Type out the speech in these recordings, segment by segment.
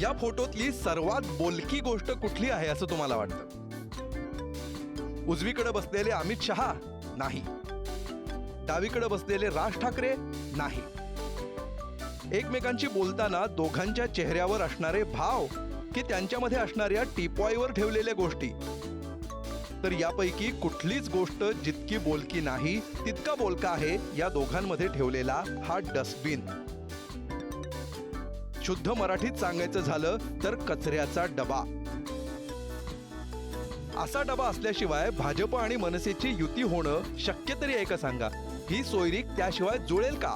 या फोटोतली सर्वात बोलकी गोष्ट कुठली आहे असं तुम्हाला वाटतं? उजवीकडे बसलेले अमित शहा नाही. डावीकडे बसलेले राज ठाकरे नाही. एकमेकांशी बोलताना दोघांच्या चेहऱ्यावर असणारे भाव की त्यांच्यामध्ये असणाऱ्या टिपॉयवर ठेवलेल्या गोष्टी तर यापैकी कुठलीच गोष्ट जितकी बोलकी नाही तितका बोलका आहे या दोघांमध्ये ठेवलेला हा डस्टबिन. शुद्ध मराठीत सांगायचं झालं तर कचऱ्याचा डबा. असा डबा असल्याशिवाय भाजप आणि मनसेची युती होणं शक्य तरी आहे का सांगा? ही सोयरीक त्याशिवाय जुळेल का?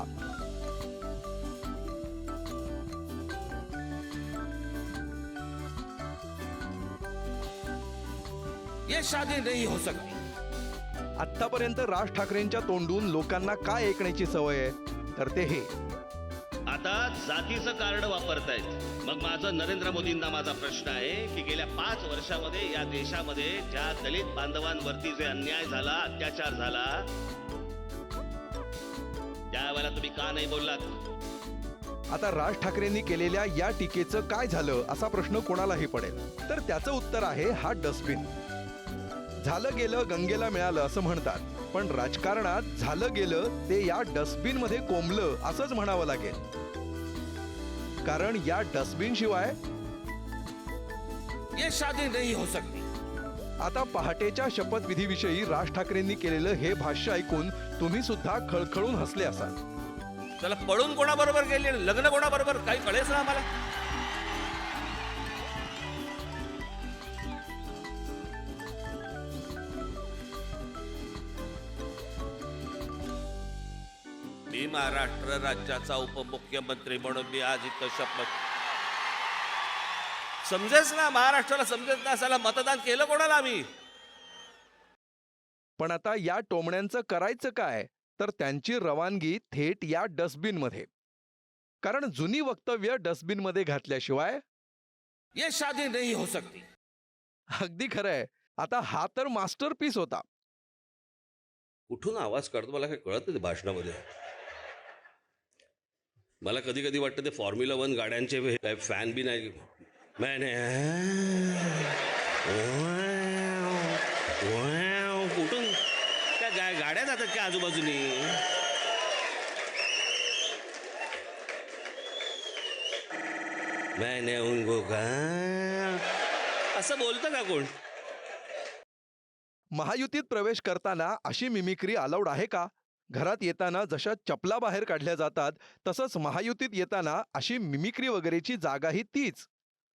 ये शादी नहीं हो सकती। आतापर्यंत राज ठाकरेंच्या तोंडून लोकांना काय ऐकण्याची सवय आहे? तर ते हे. आता जातीचं कार्ड वापरतायत. मग माझं नरेंद्र मोदींना माझा प्रश्न आहे की गेल्या पाच वर्षामध्ये या देशामध्ये ज्या दलित बांधवांवरती जे अन्याय झाला अत्याचार झाला त्यावेळेला तुम्ही का नाही बोललात? आता राज ठाकरेंनी केलेल्या या टीकेचं काय झालं असा प्रश्न कोणालाही पडेल? तर त्याचं उत्तर आहे हा डस्टबिन. झालं गेलं गंगेला मिळालं असं म्हणतात. पण राजकारणात झालं गेलं ते या डस्टबिनमध्ये कोंबलं असंच म्हणावं लागेल. कारण या डस्टबिन शिवाय ये शादी नहीं हो सकती. आता पहाटेच्या शपथविधीविषयी राज ठाकरेंनी केलेलं हे भाष्य ऐकून तुम्ही सुद्धा खळखळून हसले असाल. त्याला पळून कोणाबरोबर गेले लग्न कोणाबरोबर? काही कळेच ना आम्हाला? मी महाराष्ट्र राज्याचा उपमुख्यमंत्री म्हणून मी आज इथं शपथ समजेच ना महाराष्ट्राला समजेच ना असायला मतदान केलं कोणाला आम्ही? पण आता या टोमण्यांचं करायचं काय? तर त्यांची रवानगी थेट या डस्टबिनमध्ये कारण जुनी वक्तव्य डस्टबिनमध्ये घातल्याशिवाय ये शादी नहीं हो सकती अगदी खरंय. आता हा तर मास्टरपीस होता. कुठून आवाज काढतो मला काही कळत नाही भाषणामध्ये. मला कधी कधी वाटतं ते फॉर्म्युला वन गाड्यांचे काय फॅन बी नाही. मॅन कुठून? त्या गा गाड्या जातात का आजूबाजूनी? मैंने उनको का? असं बोलतं का कोण? महायुतीत प्रवेश करताना अशी मिमिक्री अलाउड आहे का? घरात येताना जशा चपला बाहेर काढल्या जातात तसंच महायुतीत येताना अशी मिमिक्री वगैरेची जागाही तीच.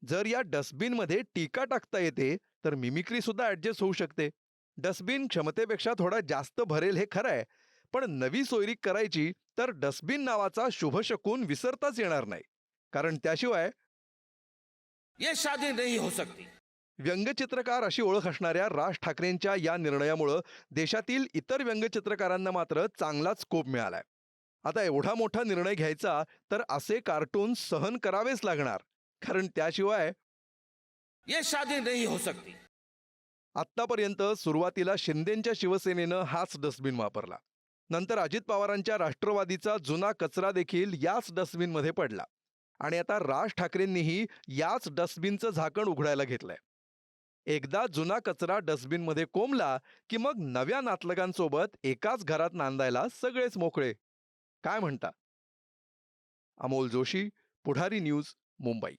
जर या डस्टबिनमध्ये टीका टाकता येते तर मिमिक्री सुद्धा ऍडजस्ट होऊ शकते. डस्टबिन क्षमतेपेक्षा थोडा जास्त भरेल हे खरं आहे पण नवी सोयरी करायची तर डस्टबिन नावाचा शुभशकून विसरताच येणार नाही. कारण त्याशिवाय ये शादी नहीं हो सकती व्यंगचित्रकार अशी ओळख असणाऱ्या राज ठाकरेंच्या या निर्णयामुळं देशातील इतर व्यंगचित्रकारांना मात्र चांगलाच स्कोप मिळालाय. आता एवढा मोठा निर्णय घ्यायचा तर असे कार्टून सहन करावेच लागणार. कारण त्याशिवाय ये शादी नहीं हो सकती आत्तापर्यंत सुरुवातीला शिंदेच्या शिवसेनेनं हाच डस्टबिन वापरला. नंतर अजित पवारांच्या राष्ट्रवादीचा जुना कचरा देखील याच डस्टबिनमध्ये पडला. आणि आता राज ठाकरेंनीही याच डस्टबिनचं झाकण उघडायला घेतलंय. एकदा जुना कचरा डस्टबिनमध्ये कोंबला की मग नव्या नातलगांसोबत एकाच घरात नांदायला सगळेच मोकळे. काय म्हणता? अमोल जोशी पुढारी न्यूज मुंबई.